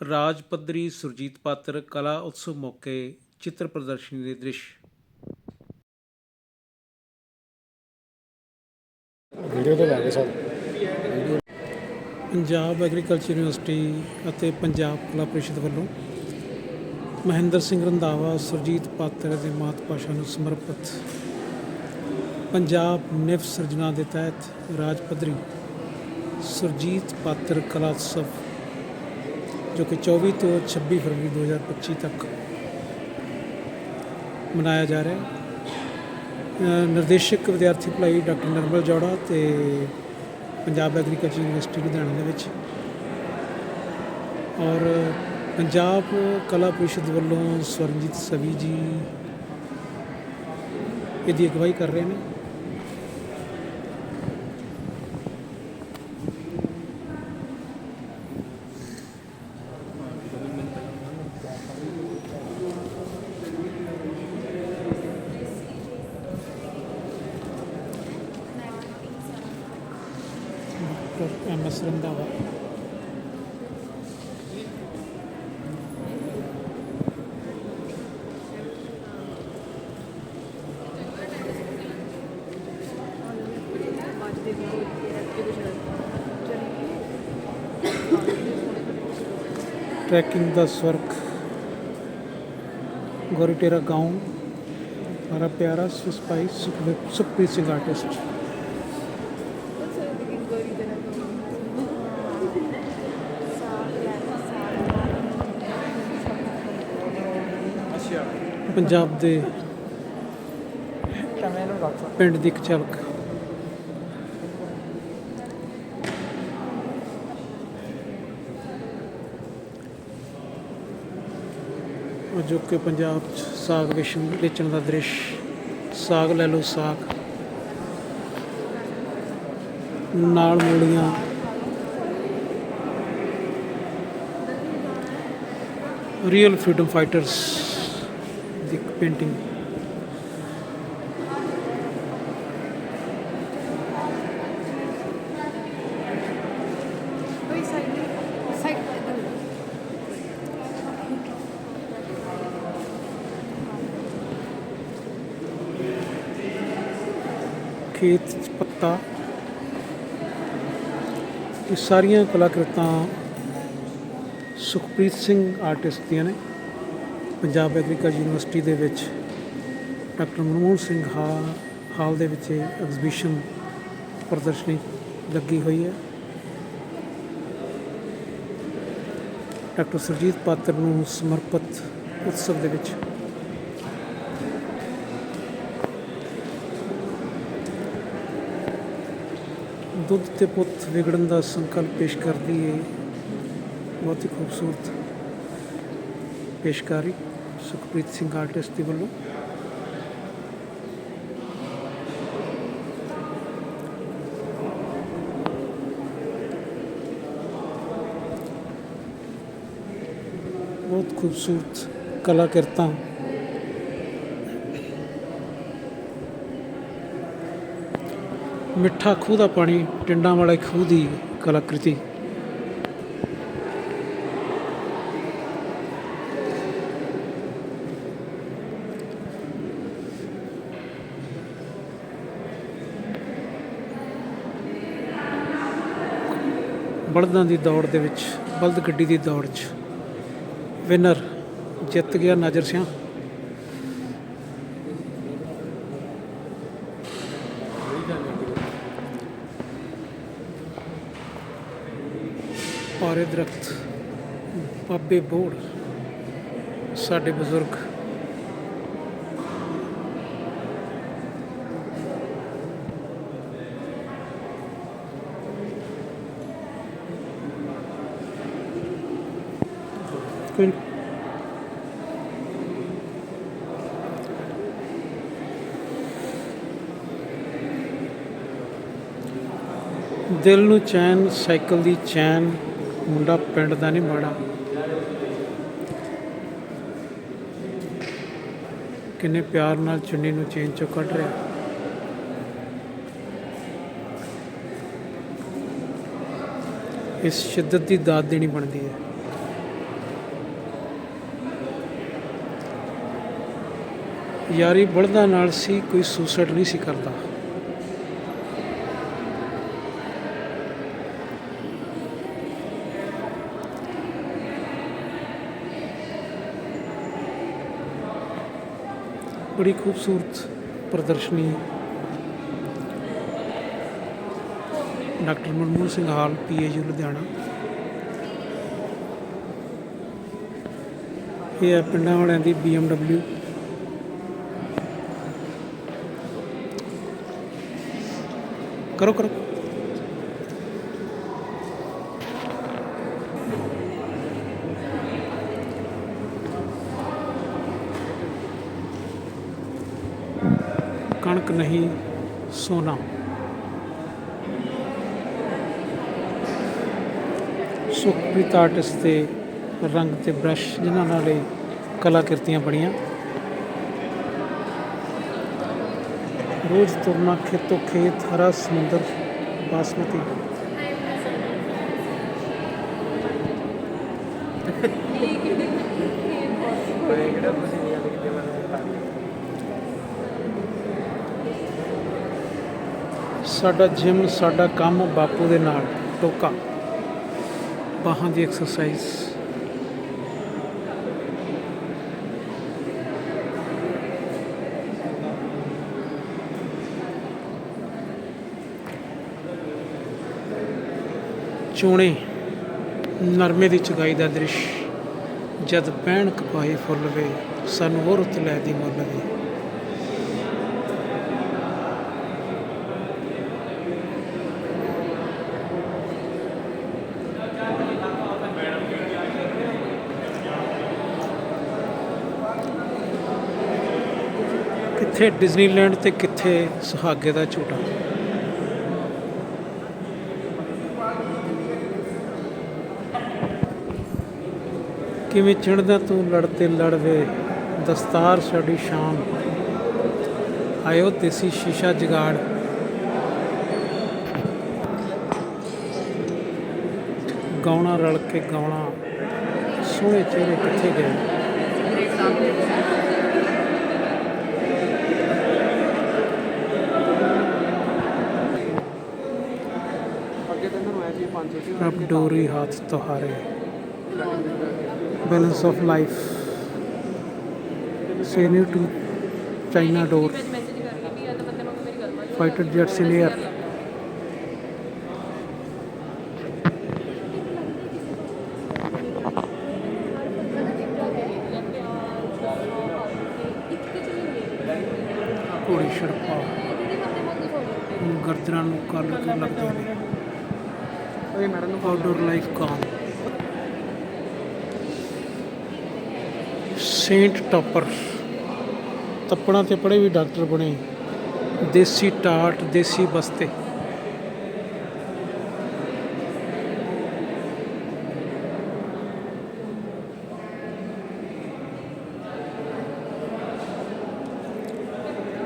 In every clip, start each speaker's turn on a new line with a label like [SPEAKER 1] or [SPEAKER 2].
[SPEAKER 1] ਰਾਜ ਪੱਧਰੀ ਸੁਰਜੀਤ ਪਾਤਰ ਕਲਾ ਉਤਸਵ ਮੌਕੇ ਚਿੱਤਰ ਪ੍ਰਦਰਸ਼ਨੀ ਦੇ ਦ੍ਰਿਸ਼।
[SPEAKER 2] ਵੀਡੀਓ ਤੇ ਲੱਗੇ ਸਰ।
[SPEAKER 1] ਪੰਜਾਬ ਐਗਰੀਕਲਚਰ ਯੂਨੀਵਰਸਿਟੀ ਅਤੇ ਪੰਜਾਬ ਕਲਾ ਪ੍ਰੀਸ਼ਦ ਵੱਲੋਂ ਮਹਿੰਦਰ ਸਿੰਘ ਰੰਧਾਵਾ ਸੁਰਜੀਤ ਪਾਤਰ ਦੇ ਮਾਤ ਭਾਸ਼ਾ ਨੂੰ ਸਮਰਪਿਤ ਪੰਜਾਬ ਨਿਫ ਸਿਰਜਣਾ ਦੇ ਤਹਿਤ ਰਾਜ ਪੱਧਰੀ ਸੁਰਜੀਤ ਪਾਤਰ ਕਲਾ ਉਤਸਵ ਜੋ ਕਿ 24 ਤੋਂ 26 ਫਰਵਰੀ 2025 ਤੱਕ ਮਨਾਇਆ ਜਾ ਰਿਹਾ ਹੈ। ਨਿਰਦੇਸ਼ਕ ਵਿਦਿਆਰਥੀ ਭਲਾਈ ਡਾਕਟਰ ਨਰਮਲ ਜੋੜਾ ਤੇ ਪੰਜਾਬ ਐਗਰੀਕਲਚਰ ਯੂਨੀਵਰਸਿਟੀ ਲੁਧਿਆਣਾ ਦੇ ਵਿੱਚ। ਔਰ ਪੰਜਾਬ ਕਲਾ ਪ੍ਰੀਸ਼ਦ ਵੱਲੋਂ ਸਵਰਨਜੀਤ ਸਵੀ ਜੀ ਇਹਦੀ ਅਗਵਾਈ ਕਰ ਰਹੇ ਨੇ। doctor M S Randhawa trekking the स्वर्ग गोरीटेरा गांव हमारा प्यारा सुस्पाई सुखदेव सुखप्रीत सिंह आर्टिस्ट ਪੰਜਾਬ ਦੇ ਪਿੰਡ ਦੀ ਇੱਕ ਝਲਕ ਉਹ ਜੋ ਕਿ ਪੰਜਾਬ ਚ ਸਾਗ ਵਿਸ਼ਮ ਵੇਚਣ ਦਾ ਦ੍ਰਿਸ਼, ਸਾਗ ਲੈ ਲਓ ਸਾਗ। ਨਾਲ ਮੂਲੀਆਂ। ਰੀਅਲ ਫਰੀडम ਫਾਈਟਰਸ ਪੇਂਟਿੰਗ ਖੇਤ ਪੱਤਾ ਇਹ ਸਾਰੀਆਂ ਕਲਾਕ੍ਰਿਤਾਂ ਸੁਖਪ੍ਰੀਤ ਸਿੰਘ ਆਰਟਿਸਟ ਦੀਆਂ ਨੇ ਪੰਜਾਬ ਐਗਰੀਕਲਚਰ ਯੂਨੀਵਰਸਿਟੀ ਦੇ ਵਿੱਚ ਡਾਕਟਰ ਮਨਮੋਹਨ ਸਿੰਘ ਹਾ- ਹਾਲ ਦੇ ਵਿੱਚ ਐਗਜ਼ੀਬਿਸ਼ਨ ਪ੍ਰਦਰਸ਼ਨੀ ਲੱਗੀ ਹੋਈ ਹੈ। ਡਾਕਟਰ ਸੁਰਜੀਤ ਪਾਤਰ ਨੂੰ ਸਮਰਪਿਤ ਉਤਸਵ ਦੇ ਵਿੱਚ ਦੁੱਧ ਤੇ ਪੁੱਤ ਵਿਗੜਨ ਦਾ ਸੰਕਲਪ ਪੇਸ਼ ਕਰਦੀ ਹੈ ਬਹੁਤ ਹੀ ਖੂਬਸੂਰਤ ਪੇਸ਼ਕਾਰੀ। ਸੁਖਪ੍ਰੀਤ ਸਿੰਘ ਆਰਟਿਸਟ ਦੇ ਵੱਲੋਂ। ਬਹੁਤ ਖੂਬਸੂਰਤ ਕਲਾਕ੍ਰਿਤਾਂ। ਮਿੱਠਾ ਖੂਹ ਦਾ ਪਾਣੀ, ਟਿੰਡਾਂ ਵਾਲੇ ਖੂਹ ਦੀ ਕਲਾਕ੍ਰਿਤੀ। ਬਲਦਾਂ ਦੀ ਦੌੜ ਦੇ ਵਿੱਚ, ਬਲਦ ਗੱਡੀ ਦੀ ਦੌੜ 'ਚ ਵਿਨਰ ਜਿੱਤ ਗਿਆ ਨਾਜਰ ਸਿਆਂ। ਪਾਰੇ ਦਰਖਤ, ਬਾਬੇ ਬੋੜ, ਸਾਡੇ ਬਜ਼ੁਰਗ ਕੋਈ ਦਿਲ ਨੂੰ ਚੈਨ, ਸਾਈਕਲ ਦੀ ਚੈਨ, ਮੁੰਡਾ ਪਿੰਡ ਦਾ ਨਹੀਂ, ਮਾੜਾ। ਕਿੰਨੇ ਪਿਆਰ ਨਾਲ ਚੁੰਨੀ ਨੂੰ ਚੇਨ ਚੋਂ ਕੱਢ ਰਿਹਾ। ਇਸ ਸ਼ਿੱਦਤ ਦੀ ਦਾਤ ਦੇਣੀ ਬਣਦੀ ਹੈ। ਯਾਰੀ ਬਲਦਾਂ ਨਾਲ ਸੀ, ਕੋਈ ਸੁਸਾਈਡ ਨਹੀਂ ਸੀ ਕਰਦਾ। ਬੜੀ ਖੂਬਸੂਰਤ ਪ੍ਰਦਰਸ਼ਨੀ। Doctor Manmohan Singh hall, PAU, Ludhiana. ਇਹ ਹੈ ਪਿੰਡਾਂ ਵਾਲਿਆਂ ਦੀ BMW ਕਰੋ ਕਰੋ। ਕਣਕ ਨਹੀਂ, ਸੋਨਾ। ਸੁਖਪ੍ਰੀਤ ਆਰਟਿਸਟ ਦੇ ਰੰਗ ਤੇ ਬ੍ਰਸ਼ ਜਿਨ੍ਹਾਂ ਨਾਲ ਇਹ ਕਲਾਕ੍ਰਿਤੀਆਂ ਬਣੀਆਂ। ਰੋਜ਼ ਤੁਰਨਾ ਖੇਤੋਂ ਖੇਤ, ਹਰਾ ਸਮੁੰਦਰ, ਬਾਸਮਤੀ। ਸਾਡਾ ਜਿਮ, ਸਾਡਾ ਕੰਮ ਬਾਪੂ ਦੇ ਨਾਲ ਟੋਕਾ ਬਾਹਾਂ ਦੀ ਐਕਸਰਸਾਈਜ਼ ਚੋਣੇ। ਨਰਮੇ ਦੀ ਚੁਗਾਈ ਦਾ ਦ੍ਰਿਸ਼। ਜਦ ਪੈਣ ਕਪਾਏ ਫੁੱਲ ਵੇ, ਸਾਨੂੰ ਹੋਰ ਰੁੱਤ ਲੈ ਦੀ ਮੁੱਲ ਵੇ। ਕਿੱਥੇ ਡਿਜ਼ਨੀਲੈਂਡ ਤੇ ਕਿੱਥੇ ਸੁਹਾਗੇ ਦਾ ਝੂਟਾ। ਕਿਵੇਂ ਚਿੜਦਾ ਤੂੰ ਲੜ ਤੇ ਲੜਵੇ ਦਸਤਾਰ ਸਾਡੀ ਸ਼ਾਨ ਆਇਓ ਦੇਸੀ ਸ਼ੀਸ਼ਾ ਜਗਾੜ। ਗਾਉਣਾ ਰਲ ਕੇ ਗਾਉਣਾ। ਸੋਹਣੇ ਚਿਹਰੇ ਕਿੱਥੇ ਗਏ? ਰੱਬ ਡੋਰੀ ਹੱਥ ਤੁਹਾਰੇ। balance of life. Say no to China door. Fighter jets in air. ਘੋੜੀ ਛੜਪਾ ਗਰਦਨਾਂ ਨੂੰ ਕੰਨ ਲੱਗਦੇ ਨੇ ਇਹ ਮੈਡਮ ਨੂੰ ਆਊਟਡੋਰ ਲਾਈਫ ਕਾਮ ਸੇਂਟ ਟਾਪਰ ਤੱਪੜਾਂ ਤੇ ਪੜੇ ਵੀ ਡਾਕਟਰ ਬਣੇ। ਦੇਸੀ ਟਾਟ, ਦੇਸੀ ਬਸਤੇ।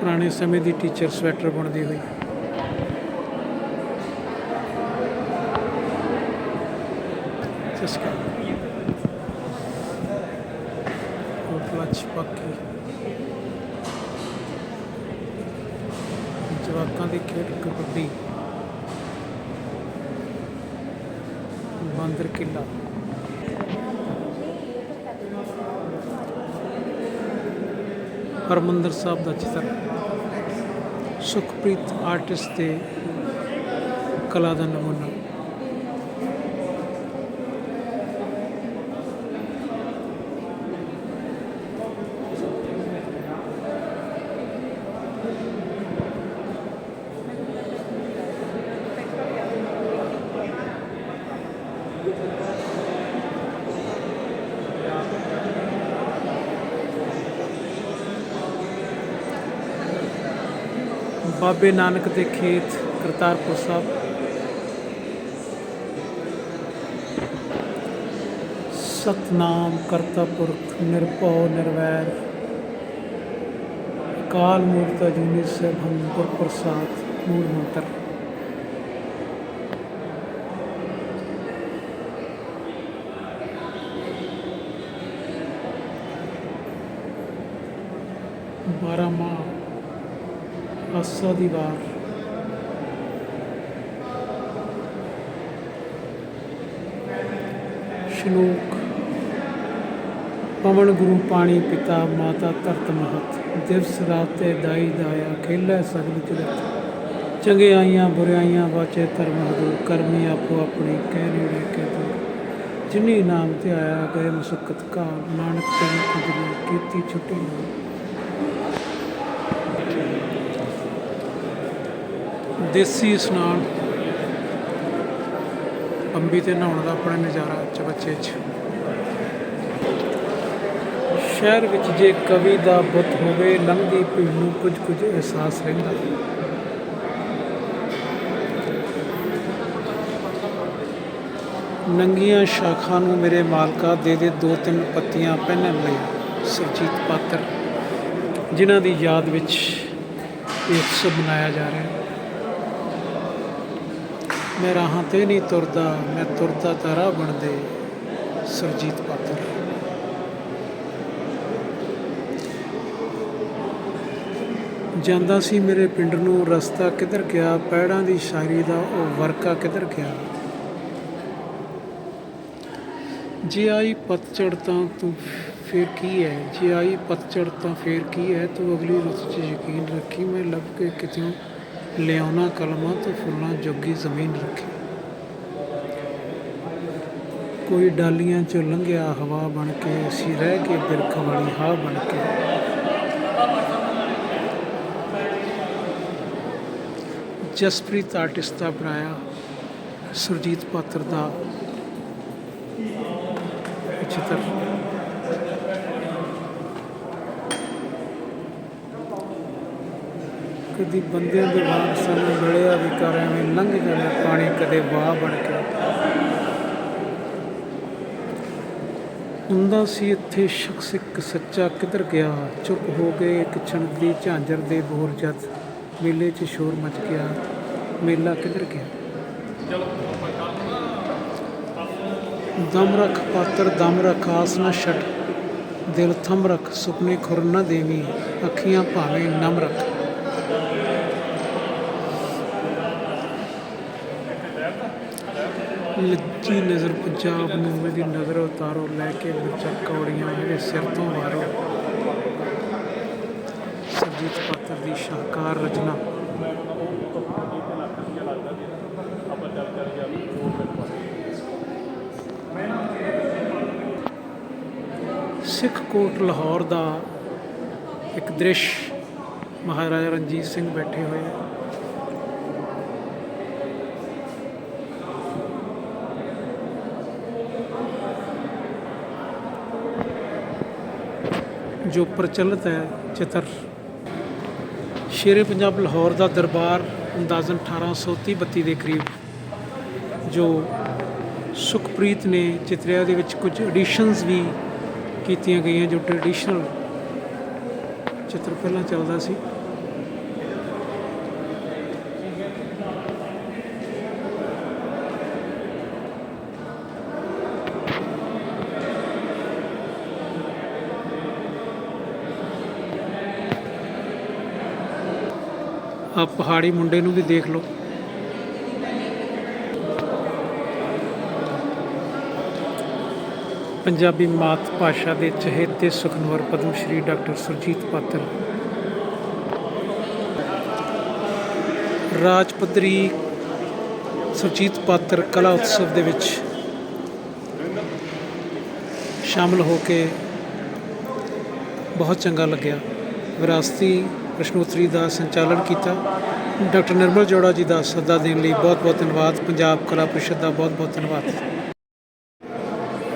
[SPEAKER 1] ਪੁਰਾਣੇ ਸਮੇਂ ਦੀ ਟੀਚਰ ਸਵੈਟਰ ਬਣਦੀ ਹੋਈ। ਚਸਕਾ ਹੋਟਲਾਂ ਪੱਕੀ। ਜਵਾਕਾਂ ਦੀ ਖੇਡ ਕਬੱਡੀ। ਬਾਂਦਰ ਕਿੱਲਾ। ਹਰਮੰਦਰ ਸਾਹਿਬ ਦਾ ਚਿੱਤਰ। ਸੁਖਪ੍ਰੀਤ ਆਰਟਿਸਟ ਦੇ ਕਲਾ ਦਾ ਨਮੂਨਾ। ਬਾਬੇ ਨਾਨਕ ਦੇ ਖੇਤ, ਕਰਤਾਰਪੁਰ ਸਾਹਿਬ। ਸਤਨਾਮ ਕਰਤਾ ਪੁਰਖ ਨਿਰਭਉ, ਨਿਰਵੈਰ। ਕਾਲ ਮੂਰਤ ਅਜੂਨੀ ਸਭੰ ਗੁਰ ਪ੍ਰਸਾਦ ਮੂਲ ਮੰਤਰ। 500 ਦੀ ਵਾਰ। ਸ਼ਲੋਕ, ਪਵਨ ਗੁਰੂ ਪਾਣੀ ਪਿਤਾ, ਮਾਤਾ ਧਰਤ ਮਹਤ, ਦਿਵਸ ਰਾਤ ਤੇ ਦਾਈ ਦਾਇਆ, ਖੇਲੇ ਸਗਲ ਚੁਰਤ ਚੰਗਿਆਈਆਂ ਬੁਰਾਈਆਂ ਵਾਚੇ ਧਰਮ ਹਦੂ ਕਰਮੀ ਆਪੋ ਆਪਣੀ ਕਹਿਣੀ ਨੇੜੇ ਕਹਿ ਦੂਰ। ਜਿਨੀ ਨਾਮ ਤੇ ਆਇਆ ਗਏ ਮੁਸਕਤ ਕਾ ਨਾਨਕ ਤਨ ਕੁਝ ਕੀਤੀ ਛੁੱਟੀ ਨਾ। ਦੇਸੀ ਇਸ਼ਨਾਨ ਅੰਬੀ ਤੇ ਨਹਾਉਣ ਦਾ ਆਪਣਾ ਨਜ਼ਾਰਾ ਚਬੱਚੇ 'ਚ। ਸ਼ਹਿਰ ਵਿੱਚ ਜੇ ਕਵੀ ਦਾ ਬੁੱਤ ਹੋਵੇ, ਲੰਘਦੀ ਭੀੜ ਨੂੰ ਕੁਝ ਕੁਝ ਅਹਿਸਾਸ ਰਹਿੰਦਾ। ਨੰਗੀਆਂ ਸ਼ਾਖਾ ਨੂੰ ਮੇਰੇ ਮਾਲਕਾ ਦੇ ਦੇ ਦੋ ਤਿੰਨ ਪੱਤੀਆਂ ਪਹਿਨਣ ਲਈ ਸੁਰਜੀਤ ਪਾਤਰ, ਜਿਨ੍ਹਾਂ ਦੀ ਯਾਦ ਵਿੱਚ ਇਹ ਉਤਸਵ ਮਨਾਇਆ ਜਾ ਰਿਹਾ। ਹੈ ਮੈਂ ਰਾਹਾਂ ਤੇ ਨਹੀਂ ਤੁਰਦਾ, ਮੈਂ ਤੁਰਦਾ ਤਾਂ ਰਾਹ ਬਣਦੇ, ਸੁਰਜੀਤ ਪਾਤਰ। ਜਾਂਦਾ ਸੀ ਮੇਰੇ ਪਿੰਡ ਨੂੰ, ਰਸਤਾ ਕਿੱਧਰ ਗਿਆ, ਪੈੜਾਂ ਦੀ ਸ਼ਾਇਰੀ ਦਾ ਉਹ ਵਰਕਾ ਕਿੱਧਰ ਗਿਆ। ਜੇ ਆਈ ਪਤਝੜ ਤਾਂ ਤੂੰ ਫੇਰ ਕੀ ਹੈ ਜੇ ਆਈ ਪਤਝੜ ਤਾਂ ਫੇਰ ਕੀ ਹੈ ਤੂੰ ਅਗਲੀ ਰੁੱਤ 'ਚ ਯਕੀਨ ਰੱਖੀ, ਮੈਂ ਲੱਭ ਕੇ ਕਿਤਿਓਂ ਲਿਆਉਣਾ ਕਲਮਾਂ ਤੋਂ ਫੁੱਲਾਂ ਜੋਗੀ ਜ਼ਮੀਨ ਰੱਖੀ। ਕੋਈ ਡਾਲੀਆਂ 'ਚੋਂ ਲੰਘਿਆ ਹਵਾ ਬਣ ਕੇ, ਅਸੀਂ ਰਹਿ ਕੇ ਬਿਰਖ ਵਾਲੀ ਹਾਂ ਬਣ ਕੇ। ਜਸਪ੍ਰੀਤ ਆਰਟਿਸਟ ਦਾ ਬਣਾਇਆ ਸੁਰਜੀਤ ਪਾਤਰ ਦਾ ਚਿੱਤਰ। ਕਦੀ ਬੰਦਿਆਂ ਦੇ ਵਾਂਗ ਸਾਨੂੰ ਮਿਲਿਆ ਵੀ ਕਰ ਐਵੇਂ ਲੰਘ ਜਾਂਦਾ, ਪਾਣੀ ਕਦੇ ਵਾਹ ਬਣ ਕੇ ਹੁੰਦਾ ਸੀ ਇੱਥੇ ਸ਼ਖਸ ਇੱਕ ਸੱਚਾ ਕਿੱਧਰ ਗਿਆ? ਚੁੱਪ ਹੋ ਗਏ ਇੱਕ ਛਣ ਦੀ ਝਾਂਜਰ ਦੇ ਬੋਰ ਜਦ ਮੇਲੇ 'ਚ ਸ਼ੋਰ ਮਚ ਗਿਆ। ਮੇਲਾ ਕਿਧਰ ਗਿਆ? ਦਮ ਰੱਖ ਪਾਤਰ, ਦਮ ਰੱਖ, ਆਸ ਨਾ ਛੱਡ। ਦਿਲ ਥੰਮ ਰੱਖ, ਸੁਪਨੇ ਖੁਰ ਨਾ ਦੇਵੀ। ਅੱਖੀਆਂ ਭਾਵੇਂ ਨਮ ਰੱਖ। ਲੱਜੀ ਨਜ਼ਰ ਪੰਜਾਬ ਨੂੰ ਮੇਰੀ ਨਜ਼ਰ ਉਤਾਰੋ, ਲੈ ਕੇ ਬੱਚਾ ਕੌੜੀਆਂ ਮੇਰੇ ਸਿਰ ਤੋਂ ਵਾਰੋ ਸਰਜੀਤ ਪਾਤਰ ਦੀ ਸ਼ਾਹਕਾਰ ਰਚਨਾ। ਸਿੱਖ ਕੋਟ ਲਾਹੌਰ ਦਾ ਇੱਕ ਦ੍ਰਿਸ਼ ਮਹਾਰਾਜਾ ਰਣਜੀਤ ਸਿੰਘ ਬੈਠੇ ਹੋਏ। ਜੋ ਪ੍ਰਚਲਿਤ ਹੈ ਚਿੱਤਰ। ਸ਼ੇਰੇ ਪੰਜਾਬ ਲਾਹੌਰ ਦਾ ਦਰਬਾਰ ਅੰਦਾਜ਼ਨ 1830 32 ਦੇ ਕਰੀਬ, ਜੋ ਸੁਖਪ੍ਰੀਤ ਨੇ ਚਿਤਰਿਆ ਦੇ ਵਿੱਚ ਕੁਝ ਐਡੀਸ਼ਨਸ ਵੀ ਕੀਤੀਆਂ ਗਈਆਂ ਜੋ ਟ੍ਰੈਡੀਸ਼ਨਲ ਚਿੱਤਰ ਪਹਿਲਾਂ ਚੱਲਦਾ ਸੀ। ਆ ਪਹਾੜੀ ਮੁੰਡੇ ਨੂੰ ਵੀ ਦੇਖ ਲਓ। ਪੰਜਾਬੀ ਮਾਤ ਭਾਸ਼ਾ ਦੇ ਚਹੇਤੇ ਸੁਖਨਵਰ ਪਦਮ ਸ਼੍ਰੀ ਡਾਕਟਰ ਸੁਰਜੀਤ ਪਾਤਰ। ਰਾਜ ਪੱਧਰੀ ਸੁਰਜੀਤ ਪਾਤਰ ਕਲਾ ਉਤਸਵ ਦੇ ਵਿੱਚ ਸ਼ਾਮਲ ਹੋ ਕੇ ਬਹੁਤ ਚੰਗਾ ਲੱਗਿਆ। ਵਿਰਾਸਤੀ ਪ੍ਰਸ਼ਨੋਤਰੀ ਦਾ ਸੰਚਾਲਨ ਕੀਤਾ। ਡਾਕਟਰ ਨਿਰਮਲ ਜੋੜਾ ਜੀ ਦਾ ਸੱਦਾ ਦੇਣ ਲਈ ਬਹੁਤ ਬਹੁਤ ਧੰਨਵਾਦ। ਪੰਜਾਬ ਕਲਾ ਪ੍ਰੀਸ਼ਦ ਦਾ ਬਹੁਤ ਬਹੁਤ ਧੰਨਵਾਦ।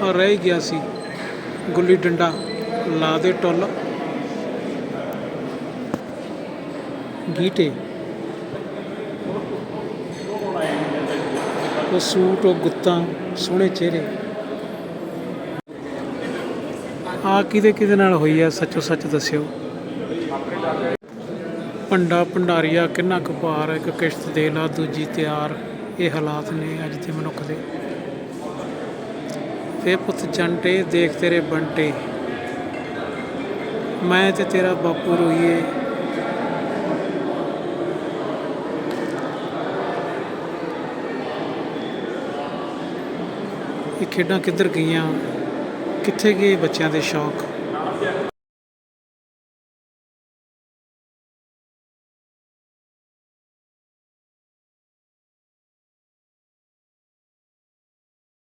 [SPEAKER 1] ਆ ਰਹਿ ਗਿਆ ਸੀ ਗੁੱਲੀ ਡੰਡਾ, ਲਾ ਦੇ ਟੁੱਲ। ਗੀਟੇ। ਉਹ ਸੂਟ, ਉਹ ਗੁੱਤਾਂ, ਸੋਹਣੇ ਚਿਹਰੇ। ਆ ਕਿਹਦੇ ਕਿਹਦੇ ਨਾਲ ਹੋਈ ਆ, ਸੱਚੋ ਸੱਚ ਦੱਸਿਓ। ਭੰਡਾ ਭੰਡਾਰੀਆ ਕਿੰਨਾ ਕੁ ਪਾਰ ਇੱਕ ਕਿਸ਼ਤ ਦੇ ਲਾ, ਦੂਜੀ ਤਿਆਰ, ਇਹ ਹਾਲਾਤ ਨੇ ਅੱਜ ਦੇ ਮਨੁੱਖ ਦੇ। ਫੇ ਪੁੱਤ ਜੰਟੇ, ਦੇਖ ਤੇਰੇ ਬੰਟੇ। ਮੈਂ ਤੇ ਤੇਰਾ ਬਾਪੂ ਰੋਈਏ। ਇਹ ਖੇਡਾਂ ਕਿੱਧਰ ਗਈਆਂ? ਕਿੱਥੇ ਗਏ ਬੱਚਿਆਂ ਦੇ ਸ਼ੌਕ?